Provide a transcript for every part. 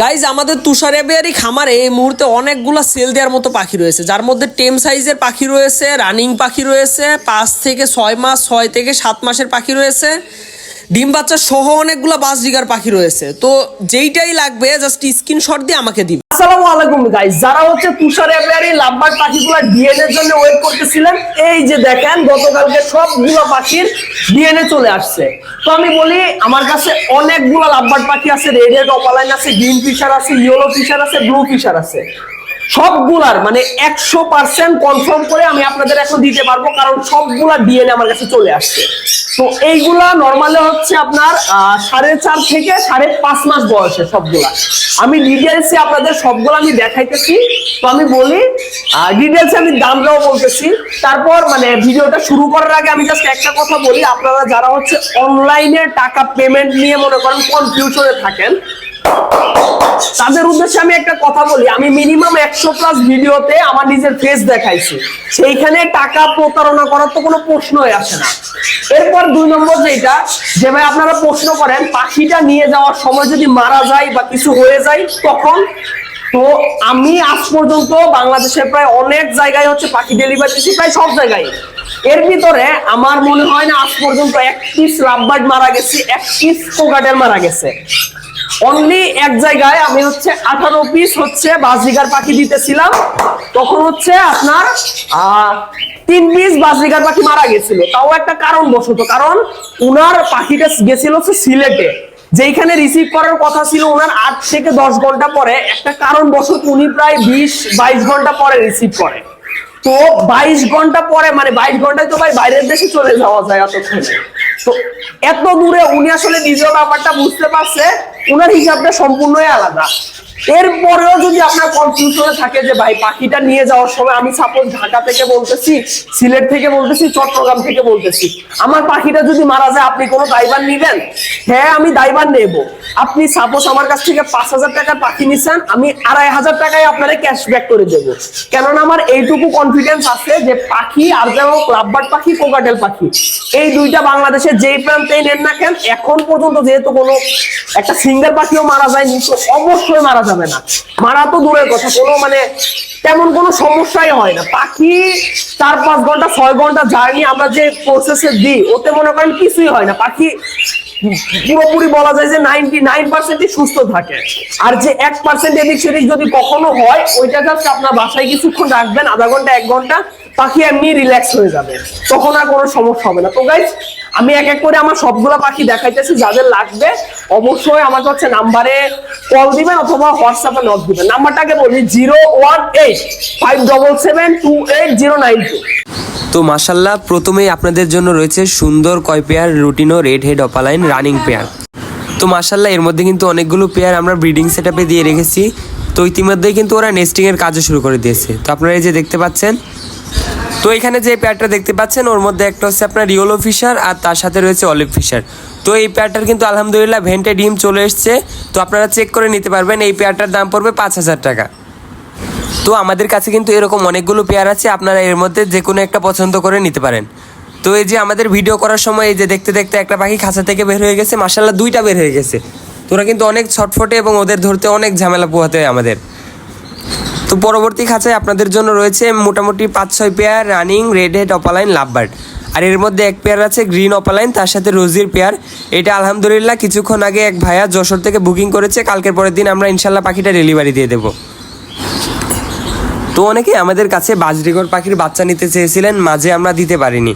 Guys আমাদের তুষার এবিয়ারি খামারে এই মুহূর্তে অনেকগুলো সেল দেওয়ার মতো পাখি রয়েছে। যার মধ্যে টেম সাইজের পাখি রয়েছে রানিং পাখি রয়েছে, পাঁচ থেকে ছয় মাস, ছয় থেকে সাত মাসের পাখি রয়েছে। ডিম বাচ্চা সহ অনেকগুলা বাস জিগার পাখি রয়েছে। তো যেইটাই লাগবে জাস্ট স্ক্রিনশট দিয়ে আমাকে দিবে। আসসালামু আলাইকুম গাইজ যারা হচ্ছে তুষার এবিয়ারি লাভবার্ড পাখিগুলো ডিএনএ এর জন্য ওয়েট করতেছিলেন, এই যে দেখেন গতকালকে সবগুলো পাখির ডিএনএ চলে আসছে। তো আমি বলি, আমার কাছে অনেকগুলো লাভবার্ড পাখি আছে রেড অপালাইন আছে গ্রিন ফিশার আছে ইয়েলো ফিশার আছে ব্লু ফিশার আছে। সবগুলার মানে একশো পার্সেন্ট কনফার্ম করে আমি আপনাদের এখন দিতে পারব, কারণ সবগুলা ডিএনএ আমার কাছে চলে আসছে। তো এইগুলা নর্মালি হচ্ছে আপনার সাড়ে চার থেকে সাড়ে পাঁচ মাস বয়সে সবগুলা। আমি ডিটেলসে আপনাদের সবগুলো আমি দেখাইতেছি। তো আমি বলি ডিটেলসে আমি দামটাও বলতেছি। তারপর মানে ভিডিওটা শুরু করার আগে আমি জাস্ট একটা কথা বলি, আপনারা যারা হচ্ছে অনলাইনে টাকা পেমেন্ট নিয়ে মনে করেন কনফিউশনে থাকেন তাদের উদ্দেশ্যে আমি একটা কথা বলি। আমি মিনিমাম একশো প্লাস ভিডিওতে আমার নিজের ফেস দেখাইছি। সেইখানে টাকা প্রতারণা করার তো কোনো প্রশ্নই আসে না। এরপর দুই নম্বর যেটা, যে ভাই আপনারা প্রশ্ন করেন, পাখিটা নিয়ে যাওয়ার সময় যদি মারা যায় বা কিছু হয়ে যায়, তখন তো আমি আজ পর্যন্ত বাংলাদেশের প্রায় অনেক জায়গায় হচ্ছে পাখি ডেলিভারি দিচ্ছি প্রায় সব জায়গায়। এর ভিতরে আমার মনে হয় না আজ পর্যন্ত এক পিস লাভবার্ড মারা গেছে, এক পিস কোকাটেল মারা গেছে। অনলি এক জায়গায় আমি হচ্ছে আঠারো পিস হচ্ছে বাসিগার পাখি দিতেছিলাম। তখন হচ্ছে আপনার তিন পিস বাসিগার পাখি মারা গেছিল। তাও একটা কারণ বশত কারণ উনার পাখিটা গেছিল হচ্ছে সিলেটে। যেইখানে রিসিভ করার কথা ছিল ওনার আট থেকে দশ ঘণ্টা পরে। একটা কারণ বশত উনি প্রায় বিশ, বাইশ ঘণ্টা পরে রিসিভ করে। তো বাইশ ঘণ্টা পরে মানে বাইশ ঘন্টায় তো ভাই বাইরের দেশে চলে যাওয়া যায় এতক্ষণে। তো এত দূরে উনি আসলে নিজের ব্যাপারটা বুঝতে পারছে। উনার হিসাবটা সম্পূর্ণই আলাদা। এরপরেও যদি আপনার কনফিউশনে থাকে যে ভাই পাখিটা নিয়ে যাওয়ার সময় আমি সাপোজ ঢাকা থেকে বলতেছি, সিলেট থেকে বলতেছি, চট্টগ্রাম থেকে বলতেছি, আমার পাখিটা যদি মারা যায়, আপনি কোনো দায়ভার নিবেন? হ্যাঁ আমি দায়ভার নেব। আপনি সাপোজ আমার কাছ থেকে পাঁচ হাজার টাকার পাখি নিচ্ছেন আমি আড়াই হাজার টাকায় আপনারে ক্যাশব্যাক করে দেব। কেননা আমার এইটুকু কনফিডেন্স আছে যে পাখি, আর যেমন লাভবার্ড পাখি, কোকাটেল পাখি, এই দুইটা বাংলাদেশের যেই প্রান্তেই নেন না কেন, এখন পর্যন্ত যেহেতু কোনো একটা সিঙ্গেল পাখিও মারা যায়নি, তো অবশ্যই মারা যাবে না। মারা তো দূরের কথা, কোনো মানে তেমন কোনো সমস্যাই হয় না। পাখি চার পাঁচ ঘণ্টা, ছয় ঘণ্টা জার্নি আমরা যে প্রসেসে দিই, ওতে মনে করেন কিছুই হয় না। পাখি পুরোপুরি বলা যায় যে নাইনটি নাইন পার্সেন্টই সুস্থ থাকে। আর যে এক পার্সেন্ট এদিক সেদিক যদি কখনো হয়, ওইটা জাস্ট আপনার বাসায় কিছুক্ষণ রাখবেন, আধা ঘণ্টা, এক ঘণ্টা পাখি এমনি রিল্যাক্স হয়ে যাবে। তখন আর কোনো সমস্যা হবে না। তো গাইজ আমি এক এক করে আমার সবগুলো পাখি দেখাইতেছি, যাদের লাগবে অবশ্যই আমাকে হচ্ছে নাম্বারে কল দিবেন অথবা হোয়াটসঅ্যাপে নক দিবেন। নাম্বারটাকে বলি zero one eight five double seven two eight zero nine two তো মাসাল্লাহ প্রথমেই আপনাদের জন্য রয়েছে সুন্দর কয় pair রুটিনো red head opaline running pair তো মাসাল্লাহ এর মধ্যে কিন্তু অনেকগুলো পেয়ার আমরা ব্রিডিং সেট দিয়ে রেখেছি। তো ইতিমধ্যেই কিন্তু ওরা নেস্টিংয়ের কাজও শুরু করে দিয়েছে। তো আপনারা এই যে দেখতে পাচ্ছেন তো এখানে যে পেয়ারটা দেখতে পাচ্ছেন, ওর মধ্যে একটা হচ্ছে আপনার রিওলো ফিশার আর তার সাথে রয়েছে অলিভ ফিশার তো এই পেয়ারটার কিন্তু আলহামদুলিল্লাহ ভেন্টে ডিম চলে এসছে। তো আপনারা চেক করে নিতে পারবেন, এই পেয়ারটার দাম পড়বে পাঁচ হাজার টাকা। তো আমাদের কাছে কিন্তু এরকম অনেকগুলো পেয়ার আছে, আপনারা এর মধ্যে যে কোনো একটা পছন্দ করে নিতে পারেন। তো এই যে আমাদের ভিডিও করার সময় এই যে দেখতে দেখতে একটা পাখি খাঁচা থেকে বের হয়ে গেছে মাসাল্লাহ দুইটা বের হয়ে গেছে। তো ওরা কিন্তু অনেক ছটফটে এবং ওদের ধরতে অনেক ঝামেলা পোহাতে হয় আমাদের। তো পরবর্তী খাঁচায় আপনাদের জন্য রয়েছে মোটামুটি পাঁচ ছয় pair running red head opaline lovebird আর এর মধ্যে এক পেয়ার আছে গ্রিন অপালাইন, তার সাথে রোজির পেয়ার। এটা আলহামদুলিল্লাহ কিছুক্ষণ আগে এক ভাইয়া যশোর থেকে বুকিং করেছে, কালকের পরের দিন আমরা ইনশাল্লাহ পাখিটা ডেলিভারি দিয়ে দেবো। তো অনেকে আমাদের কাছে বাজরিগর পাখির বাচ্চা নিতে চেয়েছিলেন, মাঝে আমরা দিতে পারিনি।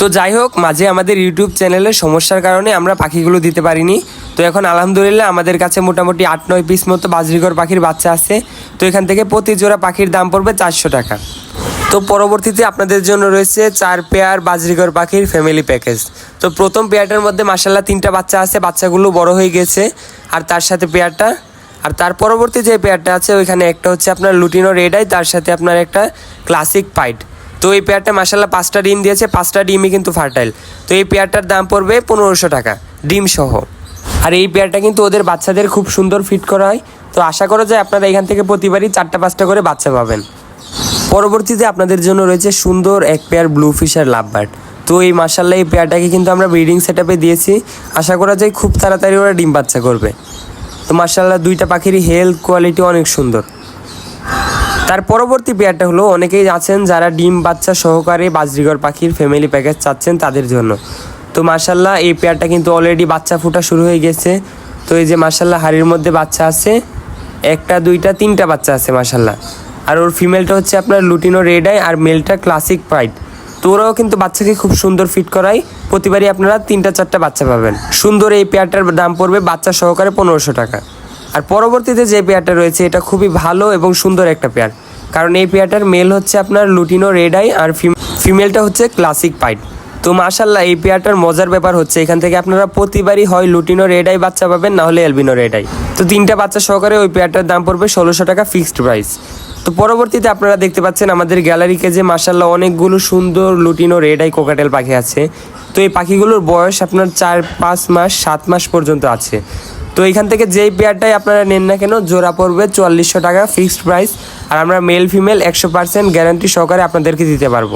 তো যাই হোক, মাঝে আমাদের ইউটিউব চ্যানেলের সমস্যার কারণে আমরা পাখিগুলো দিতে পারিনি। তো এখন আলহামদুলিল্লাহ আমাদের কাছে মোটামুটি আট, নয় পিস মতো বাজরিগর পাখির বাচ্চা আছে। তো এখান থেকে প্রতি জোড়া পাখির দাম পড়বে চারশো টাকা। তো পরবর্তীতে আপনাদের জন্য রয়েছে চার পেয়ার বাজরিগর পাখির ফ্যামিলি প্যাকেজ তো প্রথম পেয়ারটার মধ্যে মাসাল্লাহ তিনটা বাচ্চা আছে, বাচ্চাগুলো বড় হয়ে গেছে। আর তার সাথে পেয়ারটা আর তার পরবর্তী যে পেয়ারটা আছে, ওইখানে একটা হচ্ছে আপনার লুটিনো রেড আই তার সাথে আপনার একটা ক্লাসিক পাইট তো এই পেয়ারটা মাসাল্লাহ পাঁচটা ডিম দিয়েছে, পাঁচটা ডিমই কিন্তু ফার্টাইল তো এই পেয়ারটার দাম পড়বে পনেরোশো টাকা ডিম সহ আর এই পেয়ারটা কিন্তু ওদের বাচ্চাদের খুব সুন্দর ফিট করা হয়। তো আশা করা যায় আপনারা এখান থেকে প্রতিবারই চারটা, পাঁচটা করে বাচ্চা পাবেন। পরবর্তীতে আপনাদের জন্য রয়েছে সুন্দর এক পেয়ার ব্লু ফিশার লাভবার্ড তো এই মাসাল্লাহ এই পেয়ারটাকে কিন্তু আমরা ব্রিডিং সেট দিয়েছি। আশা করা যায় খুব তাড়াতাড়ি ওরা ডিম বাচ্চা করবে। তো মার্শাল্লাহ দুইটা পাখিরই হেলথ কোয়ালিটি অনেক সুন্দর। তার পরবর্তী পেয়ারটা হলো, অনেকেই আছেন যারা ডিম বাচ্চা সহকারে বাজরিগর পাখির ফ্যামিলি প্যাকেজ চাচ্ছেন তাদের জন্য। তো মার্শাল্লাহ এই পেয়ারটা কিন্তু অলরেডি বাচ্চা ফোটা শুরু হয়ে গেছে। তো এই যে মার্শাল্লাহ হাড়ির মধ্যে বাচ্চা আছে, একটা, দুইটা, তিনটা বাচ্চা আছে মার্শাল্লাহ আর ওর ফিমেলটা হচ্ছে আপনার লুটিনো রেড আই আর মেলটা ক্লাসিক প্রাইড তো ওরাও কিন্তু বাচ্চাকে খুব সুন্দর ফিট করায়। প্রতিবারই আপনারা তিনটা, চারটা বাচ্চা পাবেন। সুন্দর এই পেয়ারটার দাম পড়বে বাচ্চা সহকারে পনেরোশো টাকা। আর পরবর্তীতে যে পেয়ারটা রয়েছে, এটা খুবই ভালো এবং সুন্দর একটা পেয়ার। কারণ এই পেয়ারটার মেল হচ্ছে আপনার লুটিনো রেড আই আর ফিমেলটা হচ্ছে ক্লাসিক পাইট তো মাশাল্লাহ এই পেয়ারটার মজার ব্যাপার হচ্ছে, এখান থেকে আপনারা প্রতিবারই হয় লুটিনো রেড আই বাচ্চা পাবেন, না হলে এলবিনো রেড আই তো তিনটা বাচ্চা সহকারে ওই পেয়ারটার দাম পড়বে ষোলোশো টাকা ফিক্সড প্রাইস তো পরবর্তীতে আপনারা দেখতে পাচ্ছেন আমাদের গ্যালারিকে যে মাশাল্লাহ অনেকগুলো সুন্দর লুটিনো রেড আই কোকাটেল পাখি আছে। তো এই পাখিগুলোর বয়স আপনার চার, পাঁচ মাস, সাত মাস পর্যন্ত আছে। তো এখান থেকে যেই পেয়ারটাই আপনারা নেন না কেন, জোড়া পড়বে চুয়াল্লিশশো টাকা ফিক্সড প্রাইস আর আমরা মেল ফিমেল একশো পার্সেন্ট গ্যারান্টি সহকারে আপনাদেরকে দিতে পারব।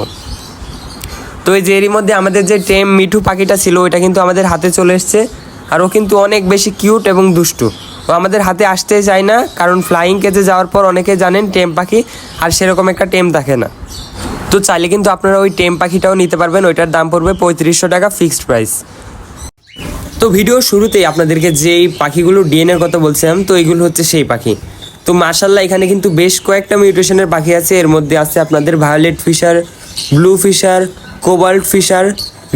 তো এই যে এরই মধ্যে আমাদের যে টেম মিঠু পাখিটা ছিল, ওইটা কিন্তু আমাদের হাতে চলে এসছে। আর ও কিন্তু অনেক বেশি কিউট এবং দুষ্টু। ও আমাদের হাতে আসতে চায় না, কারণ ফ্লাইং কেজে যাওয়ার পর অনেকে জানেন টেম পাখি, আর সেরকম একটা টেম থাকে না। তো চাইলে কিন্তু আপনারা ওই টেম পাখিটাও নিতে পারবেন, ওইটার দাম পড়বে পঁয়ত্রিশশো টাকা ফিক্সড প্রাইস তো ভিডিও শুরুতেই আপনাদেরকে যেই পাখিগুলো ডিএনএর কথা বলছিলাম, তো এইগুলো হচ্ছে সেই পাখি। তো মার্শাল্লাহ এখানে কিন্তু বেশ কয়েকটা মিউটেশনের পাখি আছে। এর মধ্যে আছে আপনাদের violet Fischer blue Fischer cobalt Fischer,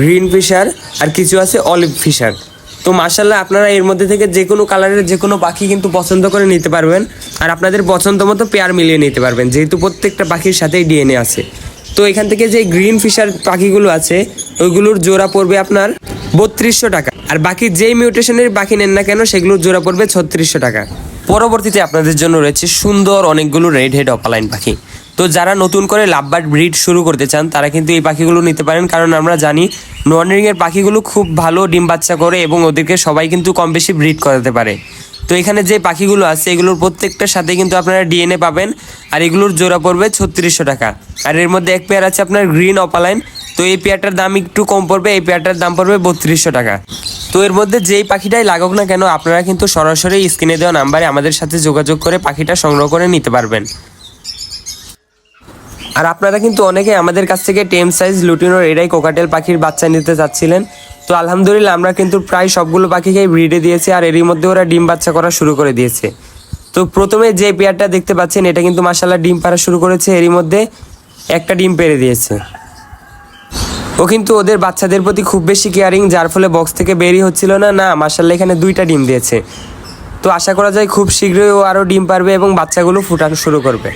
green Fischer আর কিছু আছে অলিভ ফিশার। তো মার্শাল্লাহ আপনারা এর মধ্যে থেকে যে কোনো কালারের যে কোনো পাখি কিন্তু পছন্দ করে নিতে পারবেন আর আপনাদের পছন্দ মতো পেয়ার মিলিয়ে নিতে পারবেন, যেহেতু প্রত্যেকটা পাখির সাথেই ডিএনএ আছে। তো এখান থেকে যে গ্রিন ফিশার পাখিগুলো আছে, ওইগুলোর জোড়া পড়বে আপনার বত্রিশশো টাকা। আর বাকি যেই মিউটেশনের বাকি নেন না কেন, সেগুলোর জোড়া পড়বে ছত্রিশশো টাকা। পরবর্তীতে আপনাদের জন্য রয়েছে সুন্দর অনেকগুলো রেড হেড অপালাইন পাখি। তো যারা নতুন করে লাভবার্ড ব্রিড শুরু করতে চান, তারা কিন্তু এই পাখিগুলো নিতে পারেন। কারণ আমরা জানি নর্নিং এর পাখিগুলো খুব ভালো ডিম বাচ্চা করে এবং ওদেরকে সবাই কিন্তু কম বেশি ব্রিড করাতে পারে। তো এখানে যে পাখিগুলো আছে, এগুলোর প্রত্যেকটার সাথে কিন্তু আপনারা ডিএনএ পাবেন, আর এগুলোর জোড়া পড়বে ছত্রিশশো টাকা। আর এর মধ্যে এক পেয়ার আছে আপনার গ্রিন অপালাইন। তো এই পেয়ারটার দাম একটু কম পড়বে, এই পেয়ারটার দাম পড়বে বত্রিশশো টাকা। তো এর মধ্যে যেই পাখিটাই লাগুক না কেন, আপনারা কিন্তু সরাসরি স্ক্রিনে দেওয়া নাম্বারে আমাদের সাথে যোগাযোগ করে পাখিটা সংগ্রহ করে নিতে পারবেন। আর আপনারা কিন্তু অনেকে আমাদের কাছ থেকে টেম সাইজ লুটিনো এরাই কোকাটেল পাখির বাচ্চা নিতে চাচ্ছিলেন। তো আলহামদুলিল্লাহ আমরা কিন্তু প্রায় সবগুলো পাখিকে ব্রিডে দিয়েছি আর এরই মধ্যে ওরা ডিম বাচ্চা করা শুরু করে দিয়েছে। তো প্রথমে যে পেয়ারটা দেখতে পাচ্ছেন, এটা কিন্তু মাসাল্লাহ ডিম পাড়া শুরু করেছে। এরই মধ্যে একটা ডিম পেড়ে দিয়েছে। ও কিন্তু ওদের বাচ্চাদের প্রতি খুব বেশি কেয়ারিং যার ফলে বক্স থেকে বেরিয়ে হচ্ছিল না। না মাসাল্লাহ এখানে দুইটা ডিম দিয়েছে। তো আশা করা যায় খুব শীঘ্রই ও আরও ডিম পারবে এবং বাচ্চাগুলো ফুটানো শুরু করবে।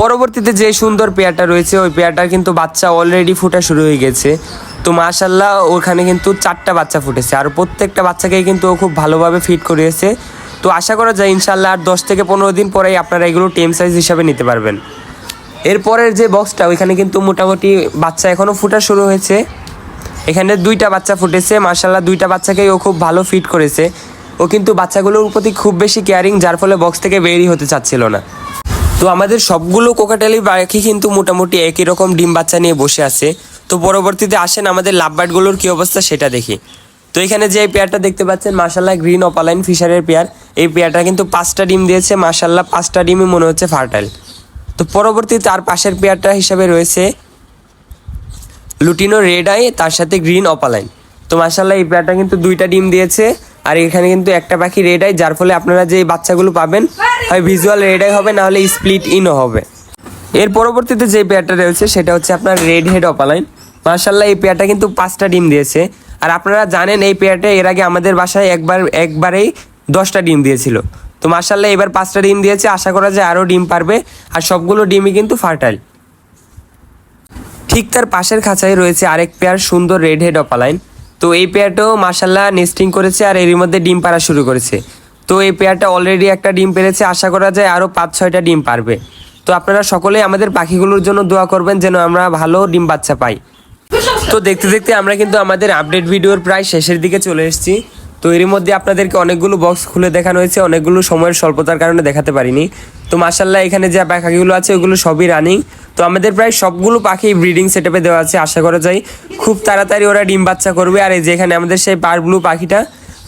পরবর্তীতে যে সুন্দর পেয়ারটা রয়েছে, ওই পেয়ারটার কিন্তু বাচ্চা অলরেডি ফুটা শুরু হয়ে গেছে। তো মাশাল্লাহ ওখানে কিন্তু চারটা বাচ্চা ফুটেছে আর প্রত্যেকটা বাচ্চাকেই কিন্তু ও খুব ভালোভাবে ফিট করিয়েছে। তো আশা করা যায় ইনশাল্লাহ আর দশ থেকে পনেরো দিন পরেই আপনারা এগুলো টেম সাইজ হিসাবে নিতে পারবেন। এরপরের যে বক্সটা ওইখানে কিন্তু মোটামুটি বাচ্চা এখনও ফুটা শুরু হয়েছে। এখানে দুইটা বাচ্চা ফুটেছে মার্শাল্লাহ দুইটা বাচ্চাকেই ও খুব ভালো ফিট করেছে। ও কিন্তু বাচ্চাগুলোর প্রতি খুব বেশি কেয়ারিং যার ফলে বক্স থেকে বেরিয়ে হতে চাচ্ছিল না। তো আমাদের সবগুলো কোকাটালি পাখি কিন্তু মোটামুটি একই রকম ডিম বাচ্চা নিয়ে বসে আছে। তো পরবর্তীতে আসেন আমাদের লাভবার্ডগুলোর কী অবস্থা সেটা দেখি। তো এখানে যে পেয়ারটা দেখতে পাচ্ছেন মার্শাল্লাহ গ্রিন অপালাইন ফিশারের পেয়ার। এই পেয়ারটা কিন্তু পাঁচটা ডিম দিয়েছে মার্শাল্লাহ পাঁচটা ডিমই মনে হচ্ছে ফার্টাইল। তো পরবর্তী তার পাশের পেয়ারটা হিসাবে রয়েছে লুটিনো রেড আই, তার সাথে গ্রিন অপালাইন। তো মার্শাল্লাহ এই পেয়ারটা কিন্তু দুইটা ডিম দিয়েছে। আর এখানে কিন্তু একটা পাখি রেড আই যার ফলে আপনারা যে বাচ্চাগুলো পাবেন, হয় ভিজুয়াল রেড আই হবে না হলে স্প্লিট ইনও হবে। এর পরবর্তীতে যে পেয়ারটা রয়েছে, সেটা হচ্ছে আপনার রেড হেড অপালাইন মার্শাল্লাহ এই পেয়ারটা কিন্তু পাঁচটা ডিম দিয়েছে। আর আপনারা জানেন, এই পেয়ারটা এর আগে আমাদের বাসায় একবার, একবারেই দশটা ডিম দিয়েছিল। তো মার্শাল্লাহ এবার পাঁচটা ডিম দিয়েছে, আশা করা যায় আরও ডিম পারবে। আর সবগুলো ডিমই কিন্তু ফার্টাইল। ঠিক তার পাশের খাঁচায় রয়েছে আরেক পেয়ার সুন্দর রেড হেড অপালাইন তো এই পেয়ারটাও মার্শাল্লাহ নেস্টিং করেছে আর এরই মধ্যে ডিম পাড়া শুরু করেছে। তো এই পেয়ারটা অলরেডি একটা ডিম পেরেছে, আশা করা যায় আরও পাঁচ, ছয়টা ডিম পারবে। তো আপনারা সকলেই আমাদের পাখিগুলোর জন্য দোয়া করবেন যেন আমরা ভালো ডিম বাচ্চা পাই। তো দেখতে দেখতে আমরা কিন্তু আমাদের আপডেট ভিডিওর প্রায় শেষের দিকে চলে এসেছি। তো এরই মধ্যে আপনাদেরকে অনেকগুলো বক্স খুলে দেখানো হয়েছে, অনেকগুলো সময়ের স্বল্পতার কারণে দেখাতে পারিনি। তো মাসাল্লাহ এখানে যে পাখিগুলো আছে ওগুলো সবই রানিং তো আমাদের প্রায় সবগুলো পাখি ব্রিডিং সেটআপে দেওয়া আছে, আশা করা যায় খুব তাড়াতাড়ি ওরা ডিম বাচ্চা করবে। আর এই যে এখানে আমাদের সেই পার ব্লু পাখিটা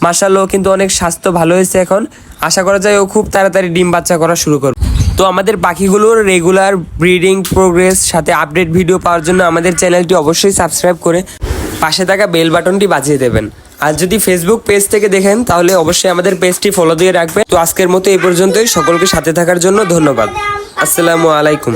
মাসাল্লাহ কিন্তু অনেক স্বাস্থ্য ভালো হয়েছে এখন। আশা করা যায় ও খুব তাড়াতাড়ি ডিম বাচ্চা করা শুরু করবে। তো আমাদের পাখিগুলোর রেগুলার ব্রিডিং প্রোগ্রেস সাথে আপডেট ভিডিও পাওয়ার জন্য আমাদের চ্যানেলটি অবশ্যই সাবস্ক্রাইব করে পাশে থাকা বেল বাটনটি বাজিয়ে দেবেন। আর যদি ফেসবুক পেজ থেকে দেখেন, তাহলে অবশ্যই আমাদের পেজটি ফলো দিয়ে রাখবেন। তো আজকের মতো এই পর্যন্তই। সকলকে সাথে থাকার জন্য ধন্যবাদ। আসসালামু আলাইকুম।